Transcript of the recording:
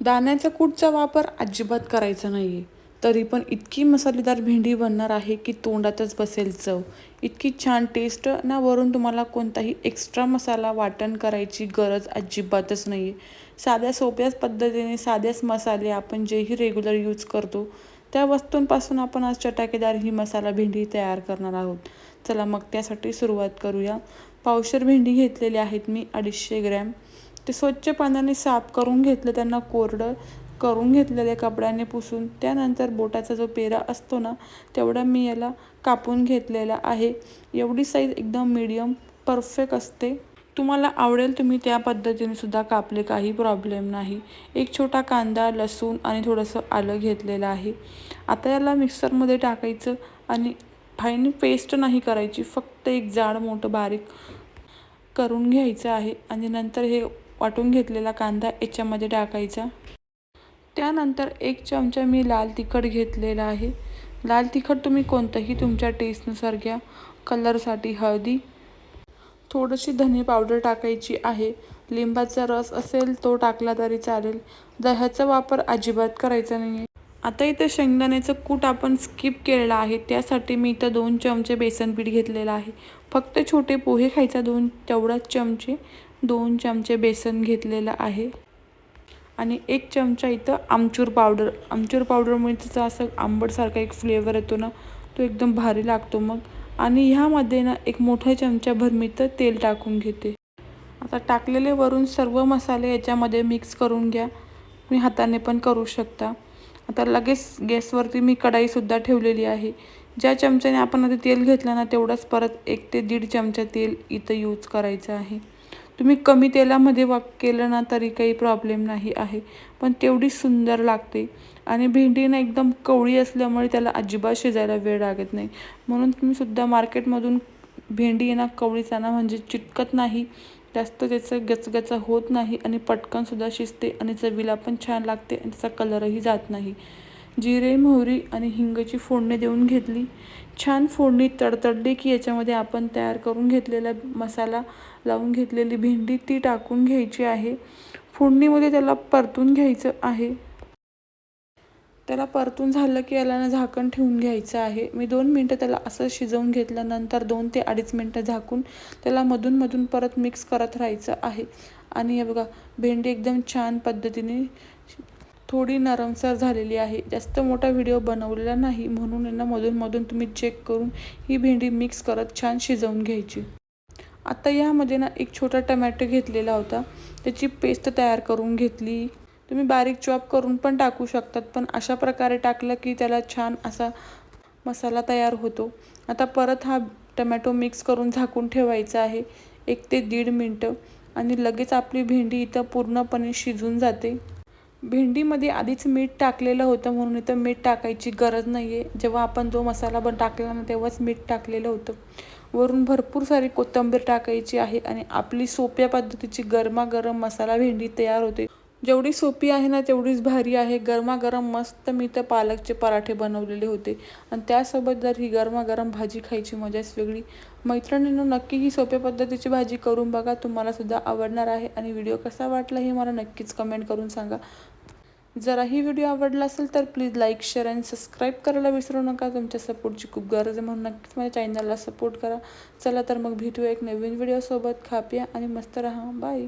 दाण्याचा कूटचा वापर अजिबात करायचा नाही आहे तरी पण इतकी मसालेदार भेंडी बनणार आहे की तोंडातच बसेल चव. इतकी छान टेस्ट ना वरून तुम्हाला कोणताही एक्स्ट्रा मसाला वाटण करायची गरज अजिबातच नाही आहे साध्या सोप्याच पद्धतीने साध्याच मसाले आपण जेही रेग्युलर यूज करतो त्या वस्तूंपासून आपण आज चटाकेदार ही मसाला भेंडी तयार करणार आहोत. चला मग त्यासाठी सुरुवात करूया. पावशर भेंडी घेतलेली आहेत मी अडीचशे ग्रॅम. ते स्वच्छ पाण्याने साफ करून घेतलं त्यांना कोरडं करून घेतलेल्या कपड्याने पुसून. त्यानंतर बोटाचा जो पेरा असतो ना तेवढा मी याला कापून घेतलेला आहे. एवढी साईज एकदम मीडियम परफेक्ट असते. तुम्हाला आवडेल तुम्ही त्या पद्धतीने सुद्धा कापले काही प्रॉब्लेम नाही. एक छोटा कांदा लसूण आणि थोडंसं आलं घेतलेलं आहे. आता याला मिक्सरमध्ये टाकायचं आणि फाईन पेस्ट नाही करायची फक्त एक जाड मोठं बारीक करून घ्यायचं आहे. आणि नंतर हे वाटून घेतलेला कांदा याच्यामध्ये टाकायचा. त्यानंतर एक चमचा मी लाल तिखट घेतलेला आहे. लाल तिखट तुम्ही कोणतंही तुमच्या टेस्टनुसार घ्या. कलरसाठी हळदी. थोडीशी धने पावडर टाकायची आहे. लिंबाचा रस असेल तो टाकला तरी चालेल. दह्याचा वापर अजिबात करायचा नाही आहे आता इथं शेंगदाण्याचं कूट आपण स्किप केलेलं आहे. त्यासाठी मी इथं दोन चमचे बेसन पीठ घेतलेलं आहे. फक्त छोटे पोहे खायचा दोन तेवढाच चमचे. दोन चमचे बेसन घेतलेलं आहे. आणि एक चमचा इथं आमचूर पावडर. आमचूर पावडरमुळे त्याचा असं आंबटसारखा एक फ्लेवर येतो ना तो एकदम भारी लागतो मग. आणि ह्यामध्ये ना एक मोठा चमचाभर मी तर तेल टाकून घेते. आता टाकलेले वरून सर्व मसाले याच्यामध्ये मिक्स करून घ्या. तुम्ही हाताने पण करू शकता. आता लगेच गॅसवरती मी कढाईसुद्धा ठेवलेली आहे. ज्या चमच्याने आपण आता तेल घेतलं ना तेवढंच परत एक ते दीड चमचा तेल इथं यूज करायचं आहे. तुम्ही कमी तेलामध्ये वाप केलं ना तरी काही प्रॉब्लेम नाही आहे. पण तेवढी सुंदर लागते. आणि भेंडी ना एकदम कवळी असल्यामुळे त्याला अजिबात शिजायला वेळ लागत नाही. म्हणून तुम्ही सुद्धा मार्केटमधून भेंडी ना कवळीचा ना म्हणजे चिटकत नाही. जास्त त्याचं गचगच होत नाही आणि पटकनसुद्धा शिजते आणि चवीला पण छान लागते आणि त्याचा कलरही जात नाही. जिरे मोहरी आणि हिंगची फोडणी देऊन घेतली. छान फोडणी तडतडली की याच्यामध्ये आपण तयार करून घेतलेला मसाला लावून घेतलेली भेंडी ती टाकून घ्यायची आहे. फोडणीमध्ये त्याला परतून घ्यायचं आहे. त्याला परतून झालं की याला ना झाकण ठेवून घ्यायचं आहे. मी दोन मिनटं त्याला असं शिजवून घेतल्यानंतर दोन ते अडीच मिनटं झाकून त्याला मधून मधून परत मिक्स करत राहायचं आहे. आणि हे बघा भेंडी एकदम छान पद्धतीने थोडी नरमसर झालेली आहे. जास्त मोठा व्हिडिओ बनवलेला नाही म्हणून यांना मधूनमधून तुम्ही चेक करून ही भेंडी मिक्स करत छान शिजवून घ्यायची. आता यामध्ये ना एक छोटा टमॅटो घेतलेला होता. त्याची पेस्ट तयार करून घेतली. तुम्ही बारीक चॉप करून पण टाकू शकतात पण अशा प्रकारे टाकलं की त्याला छान असा मसाला तयार होतो. आता परत हा टमॅटो मिक्स करून झाकून ठेवायचा आहे एक ते दीड मिनटं. आणि लगेच आपली भेंडी इथं पूर्णपणे शिजून जाते. भेंडीमध्ये आधीच मीठ टाकलेलं होतं म्हणून इथं मीठ टाकायची गरज नाही आहे जेव्हा आपण जो मसाला बन टाकला ना तेव्हाच मीठ टाकलेलं होतं. वरून भरपूर सारी कोथिंबीर टाकायची आहे आणि आपली सोप्या पद्धतीची गरमागरम मसाला भेंडी तयार होते. जेवढी सोपी आहे ना तेवढीच भारी आहे. गरमागरम मस्त मी तर पालकचे पराठे बनवलेले होते. आणि त्यासोबत जर ही गरमागरम भाजी खायची मजाच वेगळी. मैत्रिणींनो नक्की ही सोप्या पद्धतीची भाजी करून बघा. तुम्हालासुद्धा आवडणार आहे. आणि व्हिडिओ कसा वाटला हे मला नक्कीच कमेंट करून सांगा. जरा ही व्हिडिओ आवडला असेल तर प्लीज लाईक शेअर आणि सबस्क्राईब करायला विसरू नका. तुमच्या सपोर्टची खूप गरज आहे म्हणून नक्कीच माझ्या चॅनलला सपोर्ट करा. चला तर मग भेटूया एक नवीन व्हिडिओसोबत खा प्या आणि मस्त राहा. बाय